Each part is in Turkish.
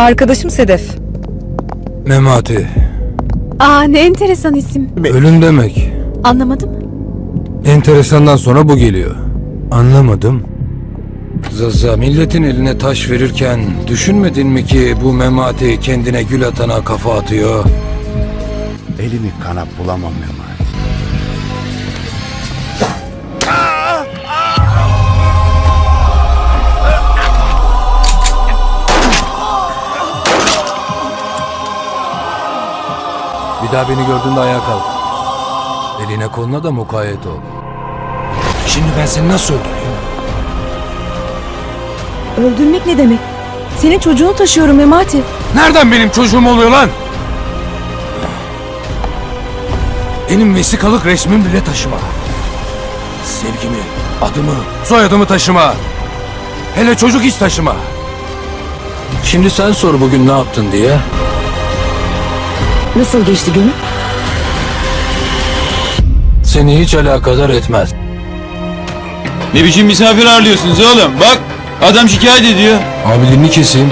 Arkadaşım Sedef. Memati. Aa ne enteresan isim. Ölüm demek. Anlamadım. Enteresandan sonra bu geliyor. Anlamadım. Zaza milletin eline taş verirken düşünmedin mi ki bu Memati kendine gül atana kafa atıyor? Elimi kana bulamam Mehmet. Bir daha beni gördüğünde ayağa kalk. Eline koluna da mukayyet ol. Şimdi ben seni nasıl öldüreyim? Öldürmek ne demek? Senin çocuğunu taşıyorum Memati. Nereden benim çocuğum oluyor lan? Benim vesikalık resmim bile taşıma. Sevgimi, adımı, soyadımı taşıma. Hele çocuk hiç taşıma. Şimdi sen sor bugün ne yaptın diye. Nasıl geçti günün? Seni hiç alakadar etmez. Ne biçim misafir ağırlıyorsunuz oğlum? Bak adam şikayet ediyor. Abi dilini keseyim.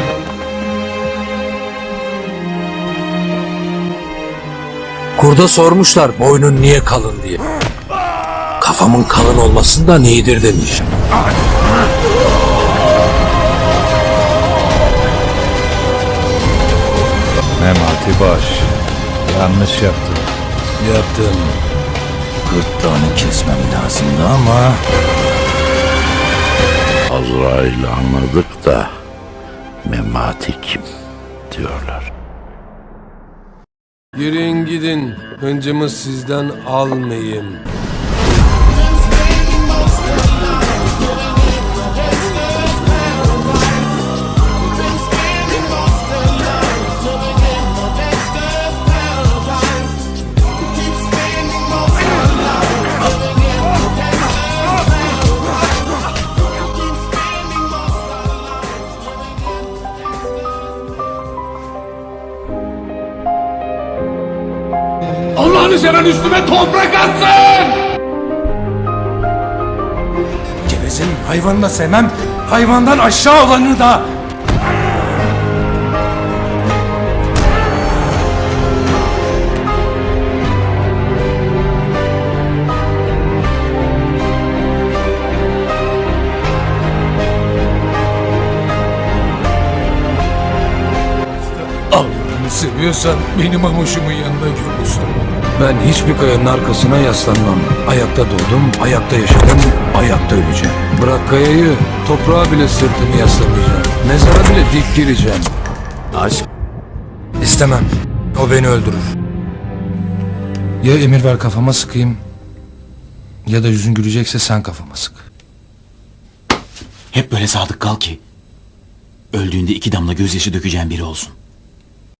Kurda sormuşlar boynun niye kalın diye. Kafamın kalın olmasından iyidir demiş. Memati baş. Yanlış yaptın. Yaptım. Gırtlağını kesmem lazımdı ama... Azrail'i anladık da Memati kim diyorlar. Yürüyün gidin. Hıncımı sizden almayayım. Allah'ını seven üstüme toprak atsın! Gevezin hayvanı da sevmem. Hayvandan aşağı olanı da. Allah'ını seviyorsan benim amuşumun yanında gül Mustafa. Ben hiçbir kayanın arkasına yaslanmam. Ayakta doğdum, ayakta yaşadım, ayakta öleceğim. Bırak kayayı, toprağa bile sırtımı yaslamayacağım. Mezara bile dik gireceğim. Aşk İstemem. O beni öldürür. Ya emir ver kafama sıkayım ya da yüzün gülecekse sen kafama sık. Hep böyle sadık kal ki öldüğünde iki damla gözyaşı dökeceğin biri olsun.